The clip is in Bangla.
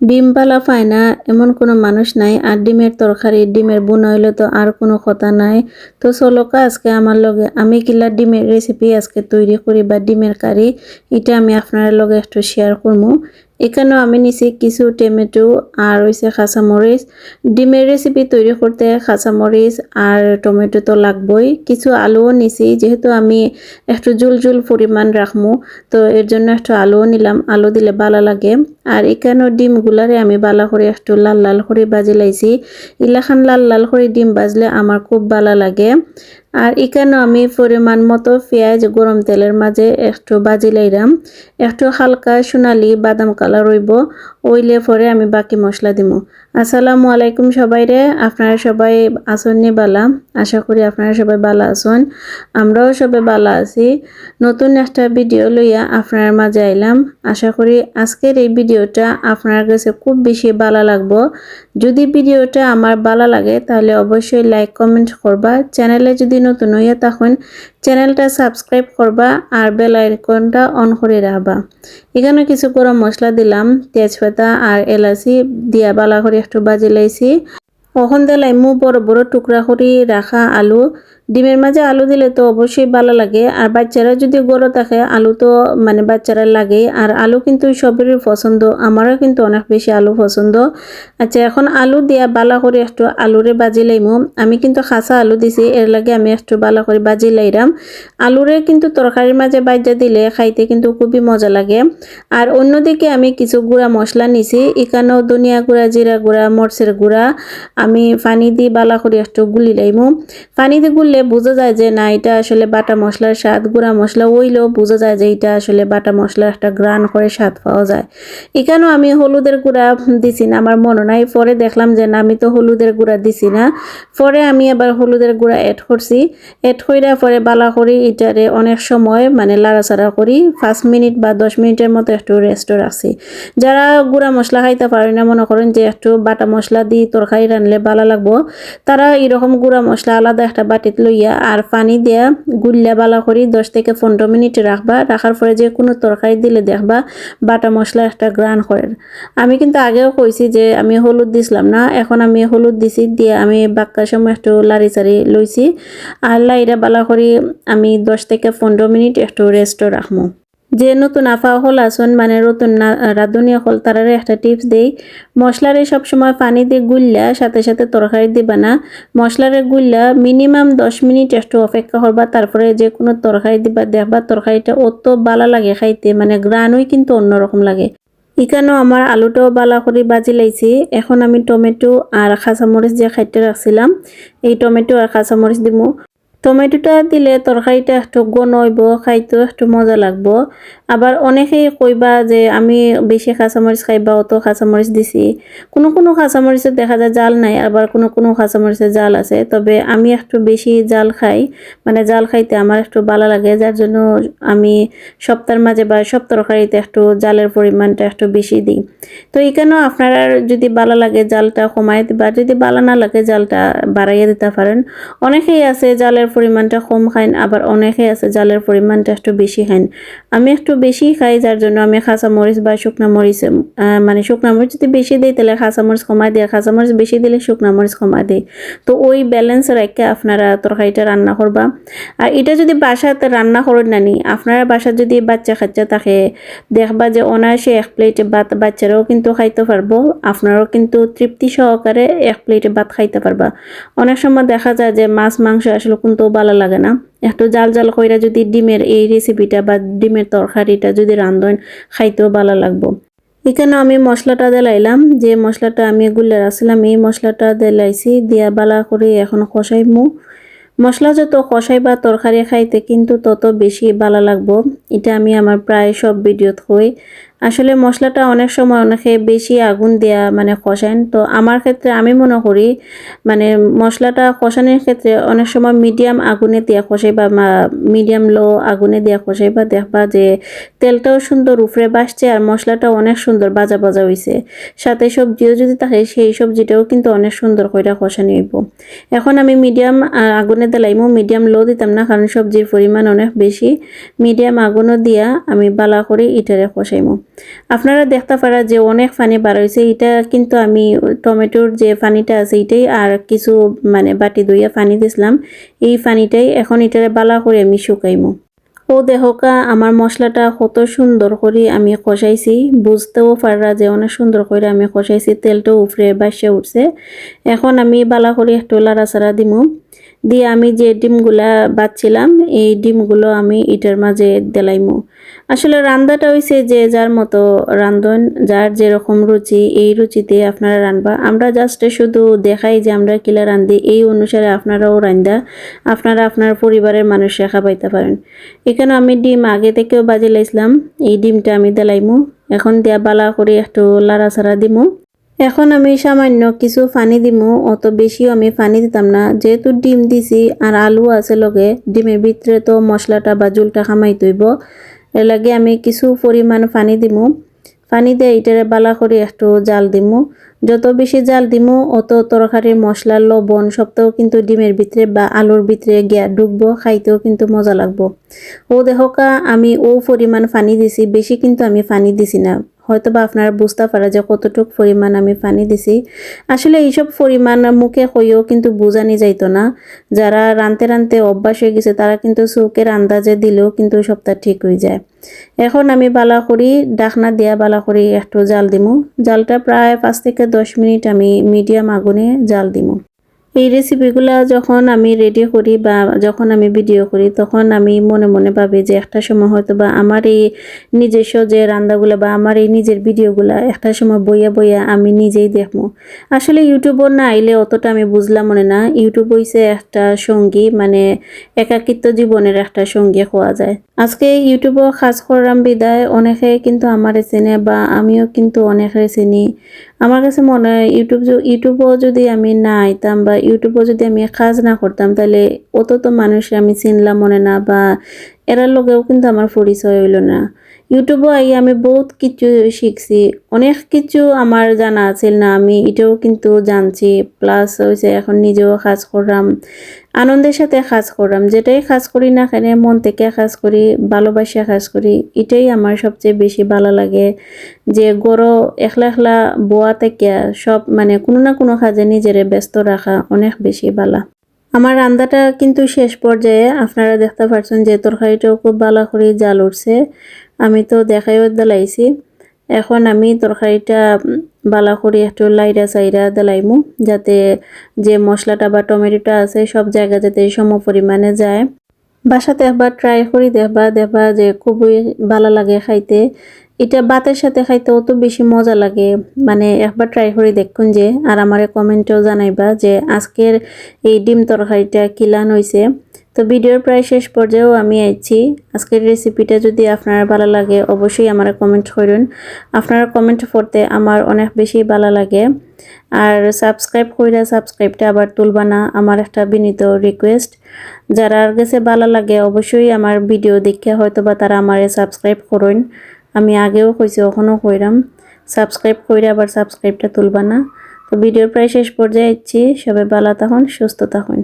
ডিম পালা পায় না, এমন কোনো মানুষ নাই। আর ডিমের তরকারি, ডিমের বুনা তো আর কোনো কথা নাই। তো চলকা আজকে আমার লগে, আমি কিলা ডিমের রেসিপি আজকে তৈরি করি বা ডিমের কারি, এটা আমি আপনার লগে একটু শেয়ার করব এখানেও আমি নিছি কিছু টমেটো আর হয়েছে কাঁচামরিচ ডিমের রেসিপি তৈরি করতে কাঁচামরিচ আর টমেটো তো লাগবই। কিছু আলুও নিছি, যেহেতু আমি একটু জুল জুল পরিমাণ রাখব তো এর জন্য একটু আলুও নিলাম। আলু দিলে ভালো লাগে। আর এখানেও ডিমগুলারে আমি বালা করে একটু লাল লাল করে বাজি লাইছি। ইলাখান লাল লাল করে ডিম বাজলে আমার খুব ভালো লাগে। আর এখানে আমি পরিমাণ মতো পেঁয়াজ গরম তেলের মাঝে একটু বাজি লাইরাম। একটু হালকা সোনালি বাদাম কালার রইব ওইলে পরে আমি বাকি মশলা দিব আসসালামু আলাইকুম সবাই রে। আপনারা সবাই আসননি বালা। আশা করি আপনারা সবাই ভালো আছেন। আমরাও সবাই ভালো আছি। নতুন একটা ভিডিও লইয়া আপনার মাঝে আইলাম। আশা করি আজকের এই ভিডিওটা আপনার কাছে খুব বেশি ভালো লাগবো। যদি ভিডিওটা আমার ভালো লাগে, তাহলে অবশ্যই লাইক কমেন্ট করবা। চ্যানেলে যদি নতুন হইয়া তখন চ্যানেলটা সাবস্ক্রাইব করবা আর বেল আইকনটা অন করে রাখবা। এখানে কিছু গরম মশলা দিলাম, তেজপাতা আর এলাচি দিয়া বালা করে একটু বাজি লাইছি। কখন দেলাই মু বড় বড় টুকরা করে রাখা আলু ডিমের মাঝে আলু দিলে তো অবশ্যই ভালো লাগে। আর বাচ্চারা যদি গরো থাকে আলু তো মানে বাচ্চারা লাগে আর আলু কিন্তু সবেরই পছন্দ। আমারও কিন্তু অনেক বেশি আলু পছন্দ। আচ্ছা এখন আলু দিয়া বালা করে একটু আলুরে বাজি লাইমু। আমি কিন্তু খাসা আলু দিছি, এর লাগে আমি একটু বালা করে বাজি লাইরাম। আলুরে কিন্তু তরকারির মাঝে বাজ্যা দিলে খাইতে কিন্তু খুবই মজা লাগে। আর অন্যদিকে আমি কিছু গুঁড়া মশলা নিছি। এখানেও ধনিয়া গুঁড়া, জিরা গুঁড়া, মরচের গুঁড়া। আমি পানি দিয়ে বালা করে একটু গুলি লাইমু। পানি দিয়ে গুললে বোঝা যায় যে না, এটা আসলে বাটা মশলার স্বাদ, গুঁড়া মশলা ওইলেও বোঝা যায় যে এটা আসলে বাটা মশলার একটা গ্রান করে স্বাদ পাওয়া যায়। এখানেও আমি হলুদের গুঁড়া দিছি না, আমার মনে নাই। পরে দেখলাম যে না, আমি তো হলুদের গুঁড়া দিছি না। পরে আমি আবার হলুদের গুঁড়া অ্যাড করছি। অ্যাড কইরা পরে বালা করি, এটারে অনেক সময় মানে লাড়াচাড়া করি। পাঁচ মিনিট বা দশ মিনিটের মতো একটু রেস্ট রাখছি। যারা গুঁড়া মশলা খাইতে পারে না, মনে করেন যে একটু বাটা মশলা দিয়ে তরকারি রানলে ভালো লাগবো, তারা এরকম গুঁড়া মশলা আলাদা একটা বাটিত লইয়া আর পানি দিয়া গুল্লা বালা করি দশ থেকে পনেরো মিনিট রাখবা। রাখার পরে যে কোনো তরকারি দিলে দেখবা বাটা মশলা একটা গ্রান করে। আমি কিন্তু আগেও কইছি যে আমি হলুদ দিছিলাম না, এখন আমি হলুদ দিছি, দিয়ে আমি বাক্কার সময় একটু লাড়ি চাড়ি লইছি। আর লাইরা বালা করি আমি দশ থেকে পনেরো মিনিট একটু রেস্টও রাখব যে নতুন আফা হল আসন মানে নতুন রাঁধুনি হল, তারারে একটা টিপস দেই। মশলারে সবসময় পানি দিয়ে গুললা, সাথে সাথে তরকারি দিবা না। মশলারে গুললা মিনিমাম দশ মিনিট একটু অপেক্ষা করবা, তারপরে যে কোনো তরকারি দিবা, দেখবা তরকারিটা অত বালা লাগে খাইতে মানে গ্রানই কিন্তু অন্যরকম লাগে। এখানেও আমার আলুটাও বালা করে বাজি লাইছি। এখন আমি টমেটো আর কাঁচামরিচ যে খাইতে রাখছিলাম। এই টমেটো আর কাঁচামরিচ দিমু। টমেটোটা দিলে তরকারিটা একটু গন হইব খাইতেও একটু মজা লাগবো। আবার অনেকেই কইবা যে আমি বেশি কাঁচামরিচ খাইবা, অত কাঁচামরিচ দিছি। কোনো কোনো কাঁচামরিচের দেখা যায় জাল নাই আবার কোনো কোনো কাঁচামরিচের জাল আছে। তবে আমি একটু বেশি জাল খাই মানে জাল খাইতে আমার একটু ভালো লাগে যার জন্য আমি সপ্তাহের মাঝে বা সব তরকারিতে একটু জালের পরিমাণটা একটু বেশি দিই। তো এখানেও আপনারা যদি ভালো লাগে জালটা কমাই বা যদি ভালো না লাগে জালটা বাড়াইয়া দিতে পারেন। অনেকেই আছে জালের পরিমাণটা কম খাইন, আবার অনেকে আছে জালের পরিমাণটা একটু বেশি খাইন। আমি একটু বেশি খাই যার জন্য আমি খাঁচা মরিচ বা শুকনা মরিচ মানে শুকনা মরিচ যদি বেশি দিই তাহলে খাঁচা মরিচ কমাই দিই, আর খাঁচা মরিচ বেশি দিলে শুকনা মরিচ কমাই দিই। তো ওই ব্যালেন্স রেখে আপনারা তরকারিটা রান্না করবা। আর এটা যদি বাসাতে রান্না করেন না নি আপনারা বাসার যদি বাচ্চা খাচ্চা থাকে, দেখবা যে অনায়াসে এক প্লেটে ভাত বাচ্চারাও কিন্তু খাইতে পারব, আপনারাও কিন্তু তৃপ্তি সহকারে এক প্লেটে ভাত খাইতে পারবা। অনেক সময় দেখা যায় যে মাছ, মাংস আসলে কিন্তু ভালো লাগে না। একটু জাল জাল কইরা যদি ডিমের এই রেসিপিটা বা ডিমের তরকারিটা যদি রান্ধন খাইতেও ভালো লাগবো। এখানে আমি মশলাটা দেলাইলাম। যে মশলাটা আমি গুলে রাখছিলাম এই মশলাটা দেলাইছি, দিয়া বালা করে এখন কষাইমু। মশলা যত কষাই বা তরকারি খাইতে কিন্তু তত বেশি ভালো লাগবো। এটা আমি আমার প্রায় সব ভিডিওত হই আসলে মশলাটা অনেক সময় অনেকে বেশি আগুন দেয়া মানে কষান তো আমার ক্ষেত্রে আমি মনে করি মানে মশলাটা কষানোর ক্ষেত্রে অনেক সময় মিডিয়াম আগুনে দেওয়া কষাই বা মিডিয়াম লো আগুনে দেওয়া কষাই বা দেখবা যে তেলটাও সুন্দর উফরে বাসছে আর মশলাটাও অনেক সুন্দর বাজা বাজা হয়েছে সাথে সবজিও যদি থাকে, সেই সবজিটাও কিন্তু অনেক সুন্দর করে কষানি হইব। এখন আমি মিডিয়াম আগুনে দিলাইমো মিডিয়াম লো দিতাম না কারণ সবজির পরিমাণ অনেক বেশি। মিডিয়াম আগুনও দিয়া আমি বালা করে ইটারে কষাইমো। আপনারা দেখতে পারা যে অনেক পানি বার হয়েছে এটা কিন্তু আমি টমেটোর যে পানিটা আছে এটাই আর কিছু মানে বাটি ধুইয়া পানি দিছিলাম। এই পানিটাই এখন এটারে বালা করে আমি শুকাইমু। ও দেহকা আমার মশলাটা কত সুন্দর করে আমি কষাইছি। বুঝতেও পাররা যে অনেক সুন্দর করে আমি কষাইছি তেলটাও উফরে বাসে উঠছে। এখন আমি বালা করে একটু লাড়াচাড়া দিমু। দিয়ে আমি যে ডিমগুলা বাচ্ছিলাম এই ডিমগুলো আমি এটার মাঝে দেলাইমু। আসলে রান্নাটা হইছে যে যার মতো রান্ধন, যার যেরকম রুচি, এই রুচিতে আপনারা রানবা আমরা জাস্ট শুধু দেখাই যে আমরা কিলা রান্ধি এই অনুসারে আপনারাও রান্দা আপনারা আপনার পরিবারের মানুষরা পাইতে পারেন। এখানে আমি ডিম আগে থেকেও বাজে লাইছিলাম এই ডিমটা আমি দেলাইমু। এখন দিয়া বালা করে একটু লাড়াছাড়া দিমু। এখন আমি সামান্য কিছু পানি দিমু, অত বেশিও আমি পানি দিতাম না। যেহেতু ডিম দিছি আর আলু আছে লগে, ডিমের ভিতরে তো মশলাটা বা জুলটা খামাই তৈব। এর লাগে আমি কিছু পরিমাণ পানি দিমু। পানি দিয়ে এটারে বালা করে একটু জাল দিমু। যত বেশি জাল দিমু, অত তরকারির মশলা, লবণ সবটাও কিন্তু ডিমের ভিতরে বা আলুর ভিতরে গিয়া ডুববো, খাইতেও কিন্তু মজা লাগবো। ও দেখোকা আমি ও পরিমাণ পানি দিছি, বেশি কিন্তু আমি পানি দিছি না। হয়তো বা আপনারা বুঝতে পারা যে কতটুকু পরিমাণ আমি পানি দিছি। আসলে এইসব পরিমাণ মুখে হইও কিন্তু বোঝানি যাইতো না। যারা রানতে রানতে অভ্যাস হয়ে গেছে, তারা কিন্তু চৌকের আন্দাজে দিলেও কিন্তু সবটা ঠিক হয়ে যায়। এখন আমি বালা করি, ডাকনা দিয়া বালা করি, একটু জাল দিমু। জালটা প্রায় পাঁচ থেকে দশ মিনিট আমি মিডিয়াম আগুনে জাল দিমু। এই রেসিপিগুলো যখন আমি রেডি করি বা যখন আমি ভিডিও করি, তখন আমি মনে মনে ভাবি যে একটা সময় হয়তো বা আমার এই নিজস্ব যে রান্নাগুলো বা আমার এই নিজের ভিডিওগুলো একটা সময় বইয়া বইয়া আমি নিজেই দেখব। আসলে ইউটিউবও না আইলে অতটা আমি বুঝলাম মনে না। ইউটিউব হইছে একটা সঙ্গী মানে একাকিত্ব জীবনের একটা সঙ্গী হওয়া যায়। আজকে ইউটিউবও খাস করলাম বিদায়। অনেকে কিন্তু আমার চেনে বা আমিও কিন্তু অনেকে চিনি। আমার কাছে মনে হয় ইউটিউব ইউটিউবও যদি আমি না আইতাম বা ইউটিউবও যদি আমি কাজ না করতাম, তাহলে অত তো মানুষ আমি চিনলাম মনে না, বা এরার লগেও কিন্তু আমার পরিচয় হইল না। ইউটিউবে আই আমি বহুত কিছু শিখছি। অনেক কিছু আমার জানা আছিল না আমি এটাও কিন্তু জানছি। প্লাস হয়েছে এখন নিজেও কাজ করলাম, আনন্দের সাথে কাজ করলাম। যেটাই কাজ করি না কেন, মন থেকে কাজ করি ভালোবাসা কাজ করি, এটাই আমার সবচেয়ে বেশি ভালো লাগে। যে গড়ো একলা একলা বোয়া থেকে সব মানে কোনো না কোনো কাজে নিজেরে ব্যস্ত রাখা অনেক বেশি ভালো। আমার রান্নাটা কিন্তু শেষ পর্যায়ে আপনারা দেখতে পাচ্ছেন যে তরকারিটাও খুব ভালো করে জাল উঠছে। আমি তো দেখাইও দিলাইছি। এখন আমি তরকারিটা বালা করে একটু লাইরা সাইরা দিলাইমু, যাতে যে মশলাটা বা টমেটোটা আছে সব জায়গা যাতে সম পরিমাণে যায়। বাসাতে একবার ট্রাই করি, দেখবা দেখবা যে খুবই ভালো লাগে খাইতে। এটা ভাতের সাথে খাইতে অত বেশি মজা লাগে। মানে একবার ট্রাই করে দেখুন যে, আর আমারে কমেন্টেও জানাইবা যে, আজকের এই ডিম তরকারিটা কিলান হয়েছে তো ভিডিওর প্রায় শেষ পর্যায়েও আমি আইছি। আজকের রেসিপিটা যদি আপনার ভালো লাগে, অবশ্যই আমার কমেন্ট করুন। আপনার কমেন্ট পড়তে আমার অনেক বেশি ভালো লাগে। আর সাবস্ক্রাইব কইরা সাবস্ক্রাইবটা আবার তুলবা না, আমার একটা বিনীত রিকোয়েস্ট যারা আর কাছে ভালো লাগে, অবশ্যই আমার ভিডিও দেখে হয়তো বা তারা আমারে সাবস্ক্রাইব করুন। আমি আগেও কইছি এখনও কইরাম। সাবস্ক্রাইব করে আবার সাবস্ক্রাইবটা তুলবা না। তো ভিডিওর প্রায় শেষ পর্যায়ে ইচ্ছি সবাই ভালো থাকুন, সুস্থ থাকুন।